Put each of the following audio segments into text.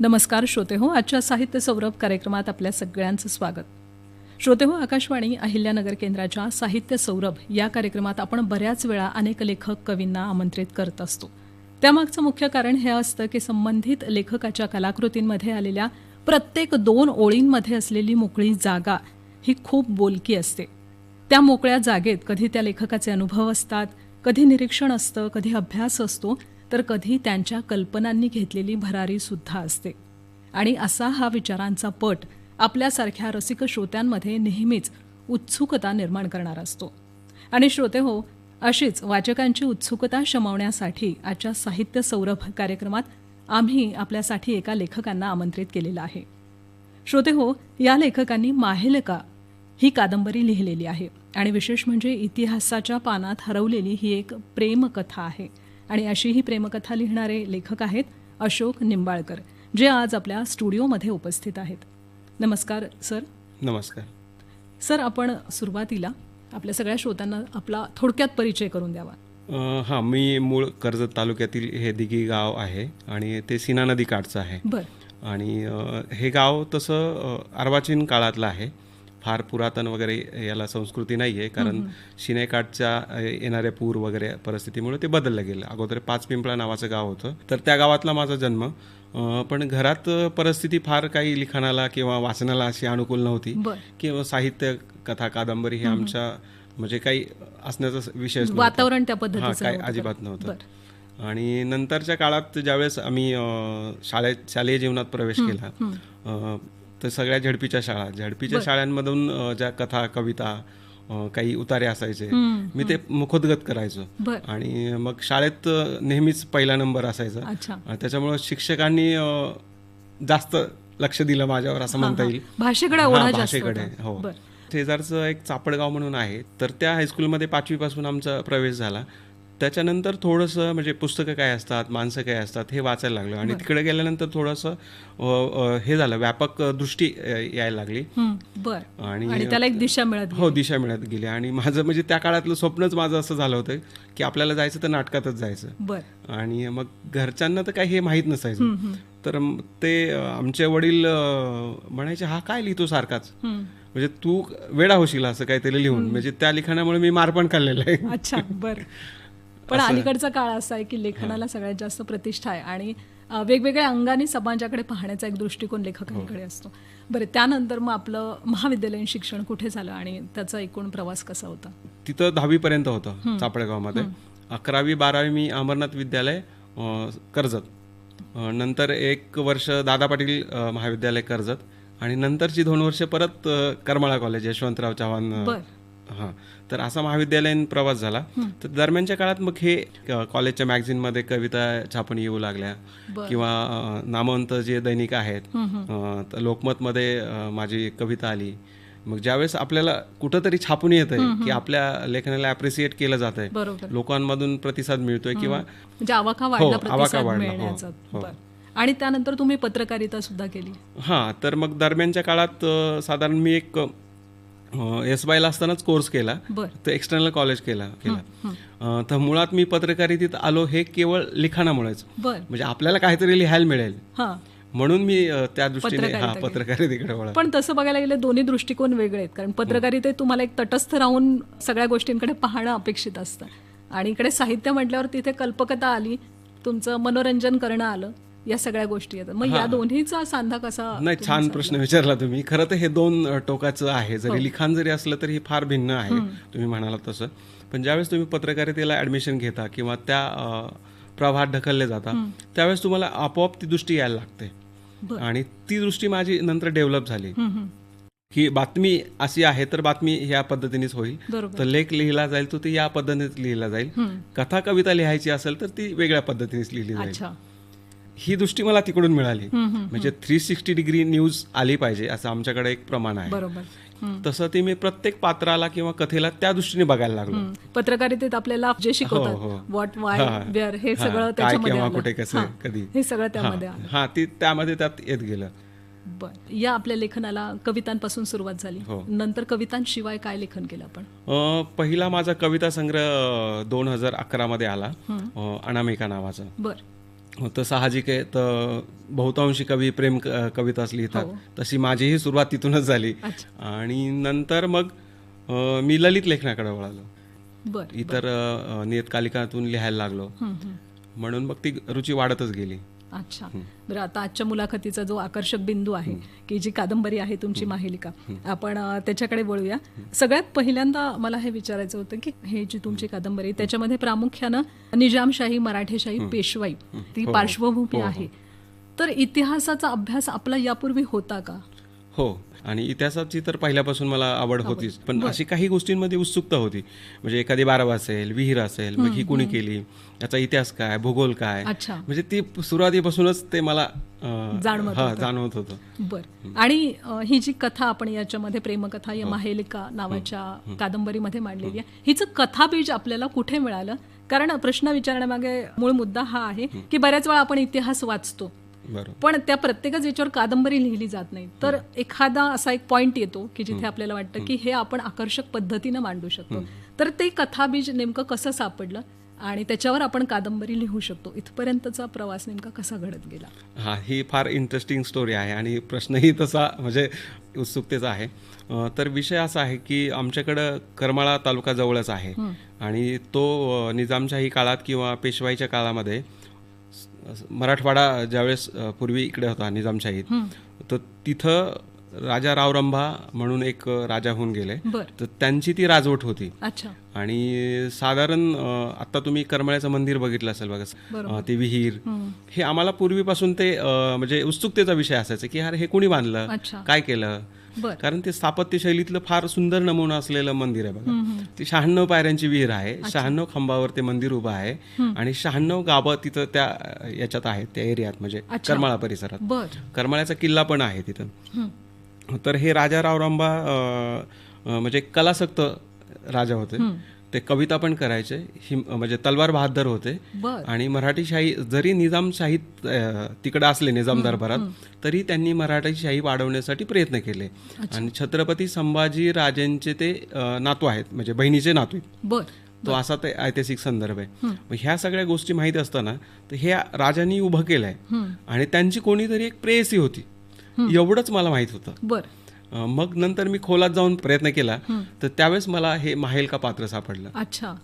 नमस्कार श्रोते हो आजच्या साहित्य सौरभ कार्यक्रमात आपल्या सगळ्यांचं स्वागत. श्रोते हो आकाशवाणी अहिल्यानगर केंद्राच्या साहित्य सौरभ या कार्यक्रमात आपण बऱ्याच वेळा अनेक लेखक कवींना आमंत्रित करत असतो. त्यामागचं मुख्य कारण हे असतं की संबंधित लेखकाच्या कलाकृतींमध्ये आलेल्या प्रत्येक दोन ओळींमध्ये असलेली मोकळी जागा ही खूप बोलकी असते. त्या मोकळ्या जागेत कधी त्या लेखकाचे अनुभव असतात कधी निरीक्षण असतं कधी अभ्यास असतो तर कधी त्यांच्या कल्पनांनी घेतलेली भरारी सुद्धा असते. आणि असा हा विचारांचा पट आपल्यासारख्या रसिक श्रोत्यांमध्ये नेहमीच उत्सुकता निर्माण करणारा असतो. आणि श्रोते हो अशीच वाचकांची उत्सुकता शमवण्यासाठी आजच्या साहित्य सौरभ कार्यक्रमात आम्ही आपल्यासाठी एका लेखकांना आमंत्रित केलेलं आहे. श्रोते हो या लेखकांनी माहेलका ही कादंबरी लिहिलेली आहे. आणि विशेष म्हणजे इतिहासाच्या पानात हरवलेली ही एक प्रेमकथा आहे. आणि अशी ही प्रेमकथा लिहिणारे लेखक आहेत अशोक निंबाळकर जे आज आपल्या स्टुडिओमध्ये उपस्थित आहेत. नमस्कार सर. नमस्कार. सर आपण सुरुवातीला आपल्या सगळ्या श्रोत्यांना आपला थोडक्यात परिचय करून द्यावा. हां मी मूळ कर्जत तालुक्यातील हे दिघी गाव आहे आणि ते सीना नदी काठचं आहे. बरं. आणि हे गाव तसं अर्वाचीन काळातलं आहे. फार पुरातन वगैरे याला संस्कृती नाही आहे कारण शिनेकाठच्या येणाऱ्या पूर वगैरे परिस्थितीमुळे ते बदललं गेलं. अगोदर पाच पिंपळा नावाचं गाव होतं. तर त्या गावातला माझा जन्म. पण घरात परिस्थिती फार काही लिखाणाला किंवा वाचनाला अशी अनुकूल नव्हती. किंवा साहित्य कथा कादंबरी हे आमच्या म्हणजे काही असण्याचा नव्हता. वातावरण त्या पद्धतीचं काय. अजिबात नव्हतं. आणि नंतरच्या काळात ज्यावेळेस आम्ही शाळेत शालेय जीवनात प्रवेश केला तर सगळ्या झडपीच्या शाळा झडपीच्या शाळांमधून ज्या कथा कविता काही उतारे असायचे मी ते मुखोद्गत करायचो. आणि मग शाळेत नेहमीच पहिला नंबर असायचा. त्याच्यामुळं शिक्षकांनी जास्त लक्ष दिलं माझ्यावर असं म्हणता येईल. भाषेकडे हा, भाषेकडे. हो. शेजारचं एक चापडगाव म्हणून आहे. तर त्या हायस्कूलमध्ये पाचवीपासून आमचा प्रवेश झाला. त्याच्यानंतर थोडंसं म्हणजे पुस्तकं काय असतात माणसं काय असतात हे वाचायला लागलं. आणि तिकडे गेल्यानंतर थोडंसं हे झालं व्यापक दृष्टी यायला लागली. बरं. आणि त्याला एक दिशा मिळत हो दिशा मिळत गेली. आणि माझं म्हणजे त्या काळातलं स्वप्नच माझं असं झालं होतं की आपल्याला जायचं तर नाटकातच जायचं. बरं. आणि मग घरच्यांना तर काही हे माहीत नसायचं. तर ते आमचे वडील म्हणायचे हा काय लिहितो सारखाच. म्हणजे तू वेडा होशील असं काहीतरी लिहून. म्हणजे त्या लिखाणामुळे मी मार पण खाल्लेला आहे. अच्छा बरं. पण अलीकडचा काळ असा आहे की लेखनाला सगळ्यात जास्त प्रतिष्ठा आहे आणि वेगवेगळ्या अंगाने समाजाकडे पाहण्याचा एक दृष्टिकोन लेखकांकडे असतो. बरं त्यानंतर मग आपलं महाविद्यालयीन शिक्षण कुठे झालं आणि त्याचा एकूण प्रवास कसा होता? तिथं दहावीपर्यंत होतं चापळगावमध्ये अकरावी बारावी मी अमरनाथ विद्यालय कर्जत. नंतर एक वर्ष दादा पाटील महाविद्यालय कर्जत आणि नंतरची दोन वर्ष परत करमाळा कॉलेज यशवंतराव चव्हाण हां. तर असा महाविद्यालयीन प्रवास झाला. तर दरम्यानच्या काळात मग हे कॉलेजच्या मॅगझिनमध्ये कविता छापून येऊ लागल्या. किंवा नामवंत जे दैनिक आहेत लोकमतमध्ये माझी कविता आली. मग ज्यावेळेस आपल्याला कुठंतरी छापून येत आहे की आपल्या लेखनाला अप्रिसिएट केलं जात आहे लोकांमधून प्रतिसाद मिळतोय किंवा म्हणजे आवाका वाढला हो, वाढला, हो, हो. आणि त्यानंतर तुम्ही पत्रकारिता सुद्धा केली. हां तर मग दरम्यानच्या काळात साधारण मी एक एस वायला असतानाच कोर्स केला. तर एक्सटर्नल कॉलेज केला केला. तर मुळात मी पत्रकारितेत आलो हे केवळ लिखाणामुळेच बरं. म्हणजे आपल्याला काहीतरी लिहायला मिळेल. हां. म्हणून मी त्या दृष्टीने हा पत्रकारिता पत्रकारितेकडे पण तसं बघायला गेलं दोन्ही दृष्टिकोन वेगळे आहेत. कारण पत्रकारितेत तुम्हाला एक तटस्थ राहून सगळ्या गोष्टींकडे पाहणं अपेक्षित असतं. आणि इकडे साहित्य म्हटल्यावर तिथे कल्पकता आली तुमचं मनोरंजन करणं आलं. या सगळ्या गोष्टी येतात. मग या दोन्हीचा सांधा कसा नाही छान प्रश्न विचारला तुम्ही. खरं तर हे दोन टोकाचं आहे. हो. जरी लिखाण जरी असलं तरी हे फार भिन्न आहे तुम्ही म्हणालात तसं. पण ज्यावेळेस तुम्ही पत्रकारितेला ऍडमिशन घेता किंवा त्या प्रवाहात ढकलले जाता त्यावेळेस तुम्हाला आपोआप ती दृष्टी यायला लागते. आणि ती दृष्टी माझी नंतर डेव्हलप झाली. की बातमी अशी आहे तर बातमी ह्या पद्धतीनेच होईल. तर लेख लिहिला जाईल तो ती या पद्धतीनेच लिहिला जाईल. कथा कविता लिहायची असेल तर ती वेगळ्या पद्धतीनेच लिहिली जाईल. अच्छा. ही दृष्टी मला तिकडून मिळाली. म्हणजे थ्री सिक्स्टी डिग्री न्यूज आली पाहिजे असं आमच्याकडे एक प्रमाण आहे. तसं ते मी प्रत्येक पात्राला किंवा कथेला त्या दृष्टीने बघायला लागलो. पत्रकारितेत आपल्याला जे. शिकवतात व्हॉट वाय. वेअर हे सगळं काय त्याच्यामध्ये. कुठे कसं. कधी हे सगळं त्यामध्ये हा, ती त्यामध्ये त्यात येत गेलं बर या आपल्या लेखनाला कवितांपासून सुरुवात झाली हो. नंतर कवितांशिवाय काय लेखन केलं आपण पहिला माझा कविता संग्रह दोन हजार अकरा मध्ये आला अनामिका नावाचा बर तर साहजिक आहे. तर बहुतांशी कवी प्रेम कविताच लिहितात तशी माझीही सुरुवात तिथूनच झाली. आणि नंतर मग मी ललित लेखनाकडे वळालो. इतर नियतकालिकातून लिहायला लागलो. हं, हं. म्हणून मग ती रुची वाढतच गेली. अच्छा. बरं आता आजच्या मुलाखतीचा जो आकर्षक बिंदू आहे की जी कादंबरी आहे तुमची माहेलिका आपण त्याच्याकडे वळूया. सगळ्यात पहिल्यांदा मला हे विचारायचं होतं की हे जी तुमची कादंबरी त्याच्यामध्ये प्रामुख्यानं निजामशाही मराठेशाही पेशवाई ती पार्श्वभूमी आहे. तर इतिहासाचा अभ्यास आपला यापूर्वी होता का? हो. आणि इतिहासाची तर पहिल्यापासून मला आवड होतीच. पण अशी काही गोष्टींमध्ये उत्सुकता होती. म्हणजे एखादी बारावा असेल विहीर असेल मग ही कुणी केली? याचा इतिहास काय? भूगोल काय? अच्छा. म्हणजे ती सुरुवातीपासूनच ते मला जाणवत हा होतं. बर. आणि ही जी कथा आपण याच्यामध्ये प्रेमकथा या माहेलिका नावाच्या कादंबरीमध्ये मांडलेली आहे हिचं कथाबीज आपल्याला कुठे मिळालं? कारण प्रश्न विचारण्यामागे मूळ मुद्दा हा आहे की बऱ्याच वेळा आपण इतिहास वाचतो. पण त्या प्रत्येकच याच्यावर कादंबरी लिहिली जात नाही. तर एखादा असा एक पॉइंट येतो की जिथे आपल्याला वाटतं की हे आपण आकर्षक पद्धतीनं मांडू शकतो. तर ते कथाबीज नेमकं कसं सापडलं आणि त्याच्यावर आपण कादंबरी लिहू शकतो. इथपर्यंतचा प्रवास नेमका कसा घडत गेला? हा ही फार इंटरेस्टिंग स्टोरी आहे आणि प्रश्नही तसा म्हणजे उत्सुकतेचा आहे. तर विषय असा आहे की आमच्याकडं करमाळा तालुका जवळच आहे. आणि तो निजामशाही काळात किंवा पेशवाईच्या काळामध्ये मराठवाडा ज्यावेळेस पूर्वी इकडे होता निजामशाहीत तर तिथं राजा रावरंभा म्हणून एक राजा होऊन गेले. तर त्यांची ती राजवट होती. अच्छा. आणि साधारण आता तुम्ही करमळ्याचं मंदिर बघितलं असेल बघा ते विहीर. हे. आम्हाला पूर्वीपासून ते म्हणजे उत्सुकतेचा विषय असायचा की अरे हे कोणी बांधलं? काय केलं? कारण ते स्थापत्य शैलीतलं फार सुंदर नमुना असलेलं मंदिर आहे बघा. ती शहाण्णव पायऱ्यांची विहीर आहे. शहाण्णव खांबावर ते मंदिर उभं आहे. आणि शहाण्णव गावं तिथं त्या याच्यात आहेत त्या एरियात म्हणजे करमाळा परिसरात. करमाळ्याचा किल्ला पण आहे तिथं. तर हे राजा रावरांबा म्हणजे कलासक्त राजा होते. ते कविता पण करायचे. हिम म्हणजे तलवार बहादर होते. आणि मराठी शाही जरी निजामशाहीत अ, तिकडे असले निजाम दरबारात तरी त्यांनी मराठी शाही वाढवण्यासाठी प्रयत्न केले. आणि छत्रपती संभाजी राजेंचे ते नातू आहेत. म्हणजे बहिणीचे नातू आहेत. तो असा ते ऐतिहासिक संदर्भ आहे. ह्या सगळ्या गोष्टी माहीत असताना तर ह्या राजांनी उभं केलंय. आणि त्यांची कोणीतरी एक प्रेयसी होती. एवढंच मला माहीत होतं. बर. मग नंतर मी खोलात जाऊन प्रयत्न केला. तर त्यावेळेस मला हे माहेल का पात्र सापडलं. अच्छा.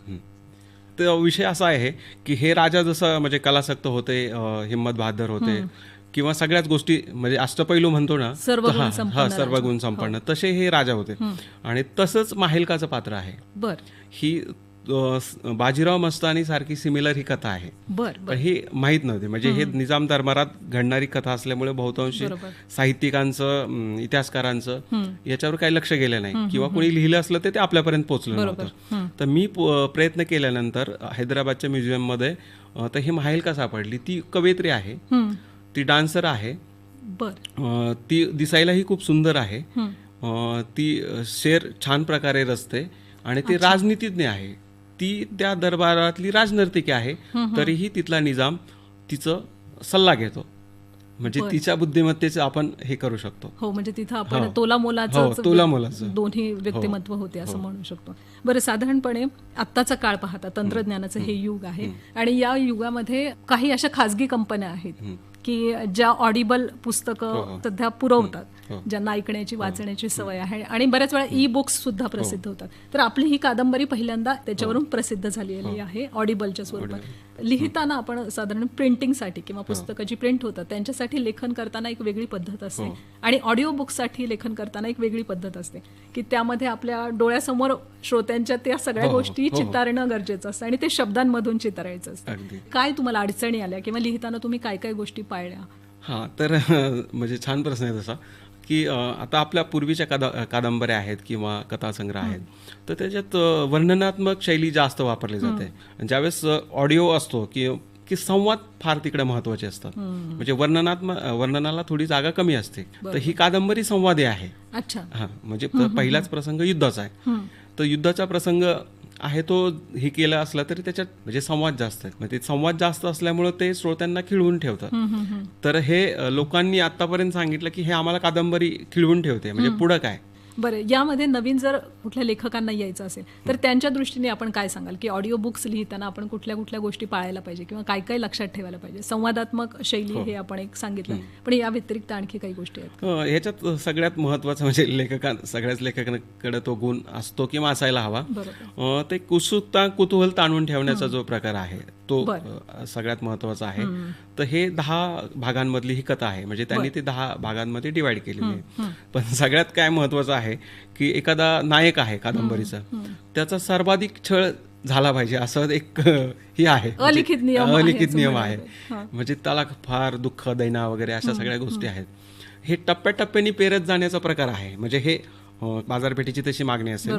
तर विषय असा आहे की हे राजा जसं म्हणजे कलासक्त होते अं, हिम्मत बहादर होते किंवा सगळ्याच गोष्टी म्हणजे अष्टपैलू म्हणतो ना सर्व हा संपन्न हा, सर्व गुण संपन्न. तसे हे राजा होते. आणि तसंच माहेलकाचं पात्र आहे. बर. ही बाजीराव मस्तानी सारखी सिमिलर ही कथा आहे. बर पण ही माहीत नव्हती. म्हणजे हे निजाम दरबारात घडणारी कथा असल्यामुळे बहुतांशी. साहित्यिकांचं इतिहासकारांचं याच्यावर काही लक्ष गेलं नाही. किंवा कोणी लिहिलं असलं तर ते आपल्यापर्यंत पोहोचलं नव्हतं. तर मी प्रयत्न केल्यानंतर हैदराबादच्या म्युझियममध्ये तर ही माहेलका सापडली ती कवयित्री आहे. हं. ती डान्सर आहे. ती दिसायलाही खूप सुंदर आहे. हं. ती शेर छान प्रकारे रचते. आणि ती राजनीतिज्ञ आहे. ती त्या दरबारातली राजनर्तिकी आहे तरीही तिथला निजाम तिचं सल्ला घेतो. म्हणजे तिच्या बुद्धिमत्तेचं आपण हे करू शकतो. हो म्हणजे तिथं आपण तोला हो, मोलाचं तोलामोलाचं. दोन्ही व्यक्तिमत्व होते असं म्हणू शकतो. बरं साधारणपणे आत्ताचा काळ पाहता तंत्रज्ञानाचं हे युग आहे आणि या युगामध्ये काही अशा खाजगी कंपन्या आहेत की ज्या ऑडिबल पुस्तकं सध्या पुरवतात. ज्यांना ऐकण्याची वाचण्याची सवय आहे आणि बऱ्याच वेळा ई बुक्स सुद्धा प्रसिद्ध होतात. तर आपली ही कादंबरी पहिल्यांदा त्याच्यावरून प्रसिद्ध झालेली आहे ऑडिबलच्या स्वरूपात. लिहिताना आपण साधारण प्रिंटिंगसाठी किंवा पुस्तकं जी प्रिंट होतात त्यांच्यासाठी लेखन करताना एक वेगळी पद्धत असते. आणि ऑडिओ बुकसाठी लेखन करताना एक वेगळी पद्धत असते की त्यामध्ये आपल्या डोळ्यासमोर श्रोत्यांच्या त्या सगळ्या गोष्टी चितारणं गरजेचं असतं आणि ते शब्दांमधून चितारायचं असतं. काय तुम्हाला अडचणी आल्या किंवा लिहिताना तुम्ही काय काय गोष्टी पाळल्या? हां तर म्हणजे छान प्रश्न आहे तसा. की आता आपल्या पूर्वीच्या कादा कादंबऱ्या आहेत किंवा कथासंग्रह आहेत. तर त्याच्यात वर्णनात्मक शैली जास्त वापरली जाते. ज्यावेळेस ऑडिओ असतो की की संवाद फार तिकडे महत्त्वाचे असतात. म्हणजे वर्णनात्मक वर्णनाला थोडी जागा कमी असते. तर ही कादंबरी संवादी आहे. अच्छा. हा. म्हणजे पहिलाच प्रसंग युद्धाचा आहे. तर युद्धाचा प्रसंग आहे तो हे केला असला तरी त्याच्यात म्हणजे संवाद जास्त आहे म्हणजे संवाद जास्त असल्यामुळे ते श्रोत्यांना खिळवून ठेवतात. तर हे लोकांनी आतापर्यंत सांगितलं की हे आम्हाला कादंबरी खिळवून ठेवते. म्हणजे पुढं काय? बरं यामध्ये नवीन जर कुठल्या लेखकांना यायचं असेल तर त्यांच्या दृष्टीने आपण काय सांगाल? की ऑडिओ बुक्स लिहिताना आपण कुठल्या कुठल्या गोष्टी पाळायला पाहिजे किंवा काय काय लक्षात ठेवायला पाहिजे? संवादात्मक शैली हे. आपण एक सांगितलं. पण या व्यतिरिक्त आणखी काही गोष्टी आहेत ह्याच्यात सगळ्यात महत्त्वाचं म्हणजे लेखकां सगळ्याच लेखकांकडे तो गुण असतो किंवा असायला हवा. ते उत्सुकता कुतूहल ताणून ठेवण्याचा जो प्रकार आहे तो सगळ्यात महत्त्वाचा आहे. तर हे दहा भागांमधली ही कथा आहे. म्हणजे त्यांनी ते दहा भागांमध्ये डिवाइड केलेली आहे. पण सगळ्यात काय महत्त्वाचं आहे की एखादा नायक आहे कादंबरीचा. त्याचा सर्वाधिक छळ झाला पाहिजे असं एक हे आहे. म्हणजे अलिखित नियम आहे. अलिखित नियम आहे. म्हणजे त्याला फार दुःख दैना वगैरे अशा सगळ्या गोष्टी आहेत. हे टप्प्याटप्प्याने पेरत जाण्याचा प्रकार आहे. म्हणजे हे बाजारपेठेची तशी मागणी असेल.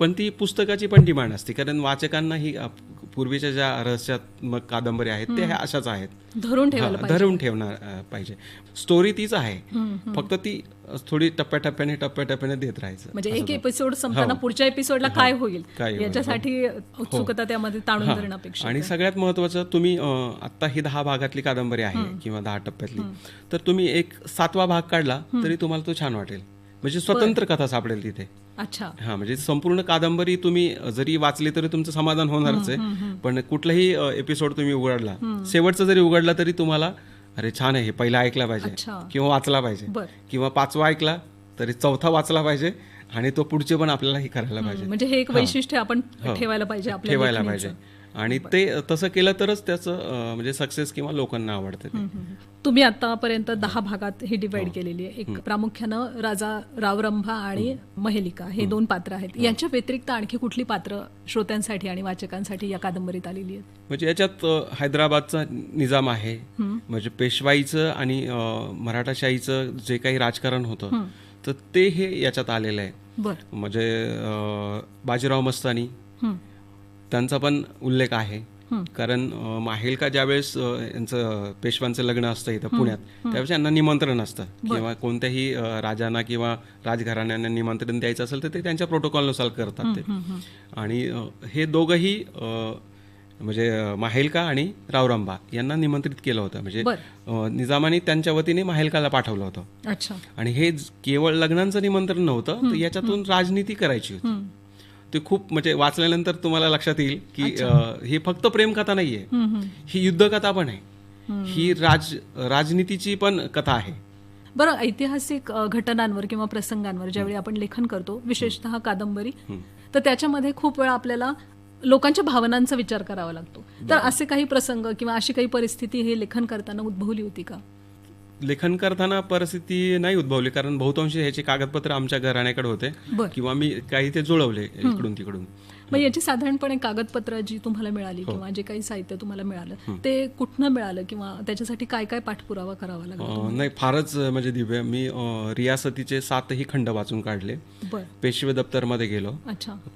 पण ती पुस्तकाची पण डिमांड असते कारण वाचकांना ही पूर्वीच्या ज्या रहस्यात्मक कादंबऱ्या आहेत त्या ह्या अशाच आहेत. धरून ठेवायला हा, धरून ठेवणार पाहिजे. स्टोरी तीच आहे. फक्त ती थोडी टप्प्याटप्प्याने टप्प्याटप्प्याने देत राहायचं. म्हणजे एक एपिसोड संपताना पुढच्या एपिसोडला काय होईल? हो. काय होईल, याच्यासाठी उत्सुकता त्यामध्ये ताणून धरणं आणि सगळ्यात महत्वाचं तुम्ही अ, आत्ता ही दहा भागातली कादंबरी आहे किंवा दहा टप्प्यातली तर तुम्ही एक सातवा भाग काढला तरी तुम्हाला तो छान वाटेल. म्हणजे स्वतंत्र कथा सापडेल तिथे. अच्छा. हा म्हणजे संपूर्ण कादंबरी तुम्ही जरी वाचली तरी तुमचं समाधान होणारच आहे. पण कुठलाही एपिसोड तुम्ही उघडला शेवटचा जरी उघडला तरी तुम्हाला अरे छान आहे हे पहिला ऐकला पाहिजे किंवा वाचला पाहिजे किंवा पाचवा ऐकला तरी चौथा वाचला पाहिजे आणि तो पुढचे पण आपल्याला हे करायला पाहिजे. म्हणजे हे एक वैशिष्ट्य आपण ठेवायला पाहिजे ठेवायला. पाहिजे. आणि ते तसं केलं तरच त्याचं म्हणजे सक्सेस किंवा लोकांना आवडतं तुम्ही आतापर्यंत दहा भागात ही डिवाइड हो. केलेली आहे. एक प्रामुख्यानं राजा रावरंभा आणि महेलिका हे दोन पात्र आहेत. यांच्या व्यतिरिक्त आणखी कुठली पात्र श्रोत्यांसाठी आणि वाचकांसाठी या कादंबरीत आलेली आहेत? म्हणजे याच्यात हैदराबादचा निजाम आहे. म्हणजे पेशवाईचं आणि मराठाशाहीचं जे काही राजकारण होतं तर ते हे याच्यात आलेलं आहे. बर. म्हणजे बाजीराव मस्तानी. त्यांचा पण उल्लेख आहे. कारण माहेलका ज्यावेळेस यांचं पेशवांचं लग्न असतं इथं पुण्यात त्यावेळेस यांना निमंत्रण असतं. किंवा कोणत्याही राजांना किंवा राजघराण्यांना निमंत्रण द्यायचं असेल तर ते त्यांच्या प्रोटोकॉलनुसार करतात ते. आणि हे दोघंही म्हणजे माहेलका आणि रावरांबा यांना निमंत्रित केलं होतं. म्हणजे निजामाने त्यांच्या वतीने माहेलकाला पाठवलं होतं. आणि हे केवळ लग्नांचं निमंत्रण नव्हतं तर याच्यातून राजनीती करायची होती. ते खूप म्हणजे वाचल्यानंतर तुम्हाला लक्षात येईल की हे फक्त प्रेमकथा नाहीये. हं, हं. युद्धकथा पण आहे. ही राज राजनीतीची पण कथा आहे. बरं ऐतिहासिक घटनांवर किंवा प्रसंगांवर ज्यावेळी आपण लेखन करतो विशेषतः कादंबरी तर त्याच्यामध्ये खूप वेळा आपल्याला लोकांच्या भावनांचा विचार करावा लागतो. तर असे काही प्रसंग किंवा अशी काही परिस्थिती हे लेखन करताना उद्भवली होती का? लेखन करताना परिस्थिती नाही उद्भवली कारण बहुतांशी ह्याचे कागदपत्र आमच्या घराण्याकडे होते. किंवा मी काही ते जुळवले इकडून तिकडून. मग याची साधारणपणे कागदपत्र जी तुम्हाला मिळाली किंवा जे काही साहित्य तुम्हाला मिळालं ते कुठनं मिळालं किंवा त्याच्यासाठी काय काय पाठपुरावा करावा लागला नाही फारच म्हणजे दिव्य मी रियासतीचे सातही खंड वाचून काढले. पेशवे दप्तरमध्ये गेलो.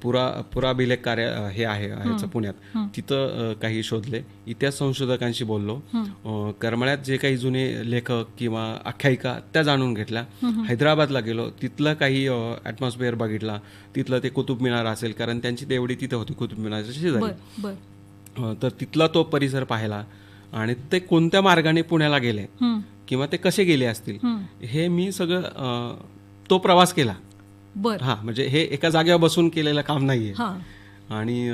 पुरा पुराभिलेख कार्य हे आहे ह्याचं पुण्यात. तिथं काही शोधले. इतिहास संशोधकांशी बोललो. करमाळ्यात जे काही जुने लेखक किंवा आख्यायिका त्या जाणून घेतल्या. हैदराबादला गेलो. तिथलं काही ॲटमॉस्फिअर बघितला. तिथलं ते कुतुब मिनार असेल कारण त्यांची तेवढी तिथं होती कुतुब मिनारच्या शेजारी. तर तिथला तो परिसर पाहिला आणि ते कोणत्या मार्गाने पुण्याला गेले किंवा ते कसे गेले असतील हं. मी सगळं तो प्रवास केला. बर. हा म्हणजे हे एका जागेवर बसून केलेलं काम नाहीये. हा. आणि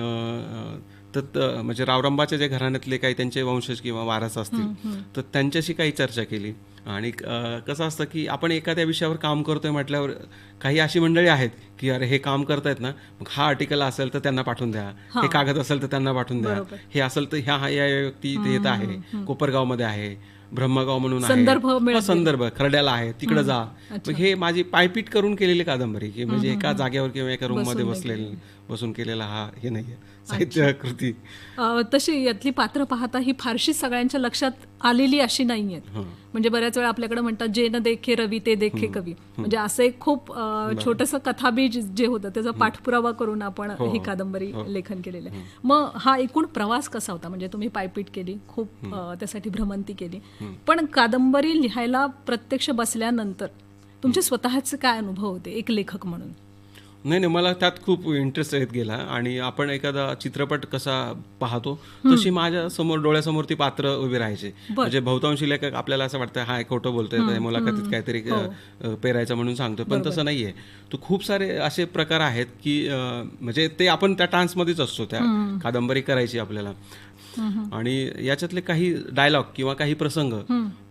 तर म्हणजे रावरंबाच्या जे घराण्यातले काही त्यांचे वंशज किंवा वारस असतील तर त्यांच्याशी काही चर्चा केली. आणि कसं असतं की आपण एखाद्या विषयावर काम करतोय म्हटल्यावर काही अशी मंडळी आहेत की अरे हे काम करतायत ना मग हा आर्टिकल असेल तर त्यांना पाठवून द्या. हे. कागद असेल तर त्यांना पाठवून द्या. हे असेल तर ह्या ह्या व्यक्ती इथे येत आहे कोपरगावमध्ये आहे. ब्रह्मगाव म्हणून आहे. संदर्भ हा, संदर्भ खरड्याला आहे तिकडे जा. मग हे माझी पायपीट करून केलेली कादंबरी की म्हणजे एका जागेवर किंवा एका रूममध्ये बसलेली बसून केलेला हा हे नाहीये. साहित्य कृती. अ, तशी यातली पात्र पाहता ही फारशी सगळ्यांच्या लक्षात आलेली अशी नाहीये हं. म्हणजे बऱ्याच वेळा आपल्याकडे म्हणतात जे न देखे रवी ते देखे कवी. म्हणजे असं एक खूप छोटस कथाबीज जे होतं त्याचा पाठपुरावा करून आपण ही कादंबरी लेखन केलेलं आहे. मग हा एकूण प्रवास कसा होता? म्हणजे तुम्ही पायपीट केली खूप त्यासाठी भ्रमंती केली. पण कादंबरी लिहायला प्रत्यक्ष बसल्यानंतर तुमचे स्वतःचे काय अनुभव होते? एक लेखक म्हणून. नाही नाही मला त्यात खूप इंटरेस्ट येत गेला. आणि आपण एखादा चित्रपट कसा पाहतो तशी माझ्यासमोर डोळ्यासमोर ती पात्र उभी राहायचे. म्हणजे बहुतांशी लेखक आपल्याला असं वाटतं हा खोटं बोलतोय त्या मुलाखतीत काहीतरी हो. पेरायचं म्हणून सांगतोय. पण तसं नाहीये. तो खूप सारे असे प्रकार आहेत की म्हणजे ते आपण त्या टान्समध्येच असतो त्या कादंबरी करायची आपल्याला. आणि याच्यातले काही डायलॉग किंवा काही प्रसंग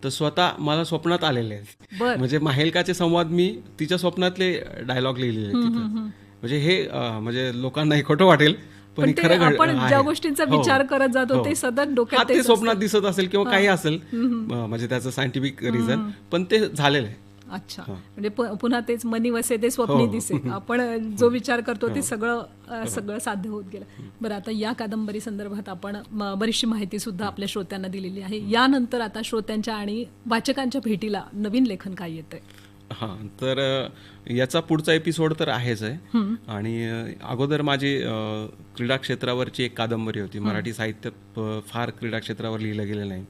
तर स्वतः मला स्वप्नात आलेले आहेत. म्हणजे माहेलकाचे संवाद मी तिच्या स्वप्नातले डायलॉग लिहिलेले म्हणजे हे म्हणजे लोकांना हे खोटं वाटेल पण खरं आपण. ज्या गोष्टींचा हो. विचार करत जातो हो. ते सतत डोक्यात स्वप्नात दिसत असेल किंवा काही असेल म्हणजे त्याचं सायंटिफिक रिझन पण ते झालेलं आहे. अच्छा. म्हणजे पुन्हा तेच मनी वसे ते स्वप्नी दिसे. आपण जो विचार करतो ते सगळं सगळं साध्य होत गेलं. बरं आता या कादंबरी संदर्भात आपण बरीचशी माहिती सुद्धा आपल्या श्रोत्यांना दिलेली आहे. यानंतर आता श्रोत्यांच्या आणि वाचकांच्या भेटीला नवीन लेखन काय येतंय? हां तर याचा पुढचा एपिसोड तर आहेच आहे. आणि अगोदर माझी क्रीडा क्षेत्रावरची एक कादंबरी होती. मराठी साहित्यात अ, फार क्रीडा क्षेत्रावर लिहिलं गेलं नाही.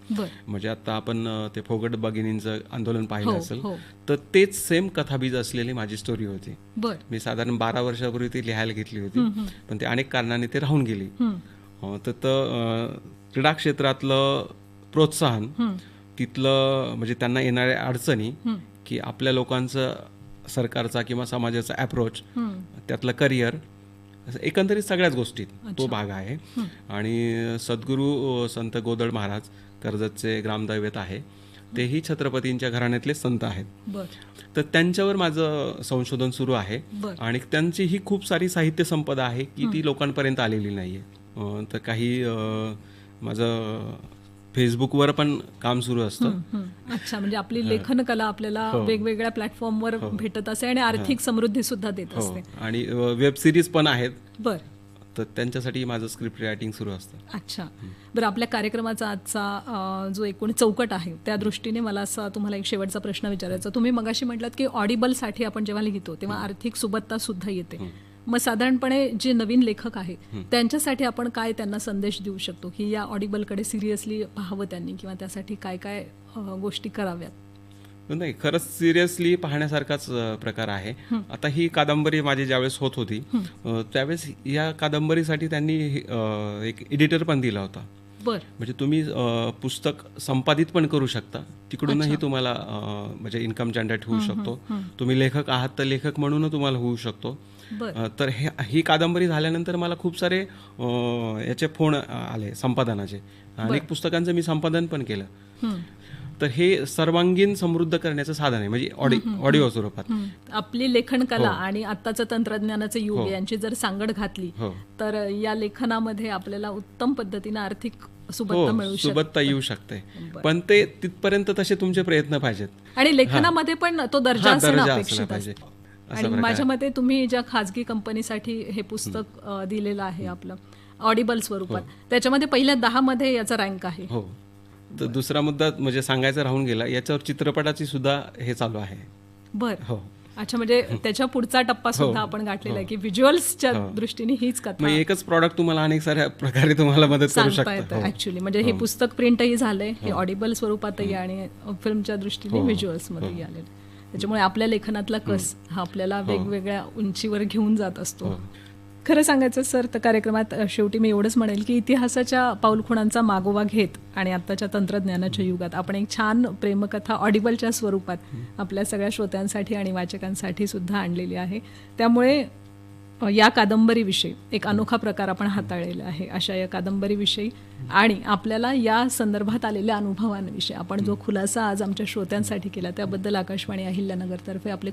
म्हणजे आता आपण ते फोगट भगिनींचं आंदोलन पाहिलं हो, असेल हो. तर तेच सेम कथाबीज असलेली माझी स्टोरी होती. मी साधारण बारा वर्षापूर्वी ती लिहायला घेतली होती. पण ते अनेक कारणाने ते राहून गेली. तर क्रीडा क्षेत्रातलं प्रोत्साहन तिथलं म्हणजे त्यांना येणाऱ्या अडचणी की आपल्या लोकांचं सरकारचा किंवा समाजाचा अप्रोच त्यातलं करिअर एकंदरीत सगळ्याच गोष्टीत तो भाग आहे. आणि सद्गुरू संत गोदड महाराज कर्जतचे ग्रामदैवत आहे. तेही छत्रपतींच्या घराण्यातले संत आहेत. तर त्यांच्यावर माझं संशोधन सुरू आहे. आणि त्यांची ही खूप सारी साहित्य संपदा आहे की ती लोकांपर्यंत आलेली नाहीये. तर काही माझं फेसबुकवर पण काम सुरू असतं. अच्छा म्हणजे आपली लेखन कला आपल्याला वेगवेगळ्या प्लॅटफॉर्मवर भेटत असते आणि आर्थिक समृद्धी सुद्धा देत हो. असते. आणि वेब सिरीज पण आहेत. बर. तर त्यांच्यासाठी माझं स्क्रिप्ट रायटिंग सुरू असतं. अच्छा. बरं आपल्या कार्यक्रमाचा आजचा जो एकूण चौकट आहे त्या दृष्टीने मला असा तुम्हाला एक शेवटचा प्रश्न विचारायचा. तुम्ही मगाशी म्हटलात की ऑडिबलसाठी आपण जेव्हा लिहितो तेव्हा आर्थिक सुबत्ता सुद्धा येते. मग साधारणपणे जे नवीन लेखक आहे त्यांच्यासाठी आपण काय त्यांना संदेश देऊ शकतो? की या ऑडिबलकडे सिरियसली पाहावं त्यांनी किंवा त्यासाठी काय काय गोष्टी कराव्यात. नाही खरंच सिरियसली पाहण्यासारखाच प्रकार आहे. आता ही कादंबरी माझी ज्यावेळेस होत होती त्यावेळेस या कादंबरीसाठी त्यांनी एक एडिटर पण दिला होता. बर. म्हणजे तुम्ही पुस्तक संपादित पण करू शकता. तिकडूनही तुम्हाला म्हणजे इन्कम जनरेट होऊ शकतो. तुम्ही लेखक आहात तर लेखक म्हणून तुम्हाला होऊ शकतो. तर हे ही कादंबरी झाल्यानंतर मला खूप सारे याचे फोन आले संपादनाचे. अनेक पुस्तकांचं मी संपादन पण केलं. तर हे सर्वांगीण समृद्ध करण्याचं साधन आहे. म्हणजे ऑडि ऑडिओ स्वरूपात. आपली लेखन कला आणि आत्ताचं तंत्रज्ञानाचं युग यांची जर सांगड घातली हो. तर या लेखनामध्ये आपल्याला उत्तम पद्धतीने आर्थिक सुबत्ता हो येऊ शकते. पण ते तिथपर्यंत तसे तुमचे प्रयत्न पाहिजेत. आणि लेखनामध्ये पण तो दर्जा हा, असला पाहिजे. आणि माझ्या मते तुम्ही ज्या खाजगी कंपनीसाठी हे पुस्तक दिलेलं आहे आपलं ऑडिबल स्वरूपात त्याच्यामध्ये पहिल्या दहा मध्ये याचा रँक आहे. हो. तर दुसरा मुद्दा म्हणजे सांगायचा राहून गेला याच्यावर चित्रपटाची सुद्धा हे चालू आहे. बर. हो. अच्छा म्हणजे त्याच्या पुढचा टप्पा सुद्धा आपण गाठलेला आहे की व्हिज्युअल्सच्या दृष्टीने हीच कथा. एकच प्रॉडक्ट तुम्हाला अनेक साऱ्या प्रकारे तुम्हाला मदत करू शकतं. ऍक्च्युली म्हणजे हे पुस्तक प्रिंटही झालंय हे ऑडिबल स्वरूपातही आणि फिल्मच्या दृष्टीने व्हिज्युअल्स मध्येही आलेलं आहे. त्याच्यामुळे आपल्या लेखनातला कस हा आपल्याला वेगवेगळ्या उंचीवर घेऊन जात असतो. खरं सांगायचं सर तर कार्यक्रमात शेवटी मी एवढंच म्हणेल की इतिहासाच्या पाऊलखुणांचा मागोवा घेत आणि आत्ताच्या तंत्रज्ञानाच्या युगात आपण एक छान प्रेमकथा ऑडिबलच्या स्वरूपात आपल्या सगळ्या श्रोत्यांसाठी आणि वाचकांसाठी सुद्धा आणलेली आहे. त्यामुळे या कादंबरीविषयी एक अनोखा प्रकार आपण हाताळलेला आहे. अशा या कादंबरीविषयी आणि आपल्याला या संदर्भात आलेल्या अनुभवांविषयी आपण जो खुलासा आज आमच्या श्रोत्यांसाठी केला त्याबद्दल आकाशवाणी अहिल्यानगरतर्फे आपले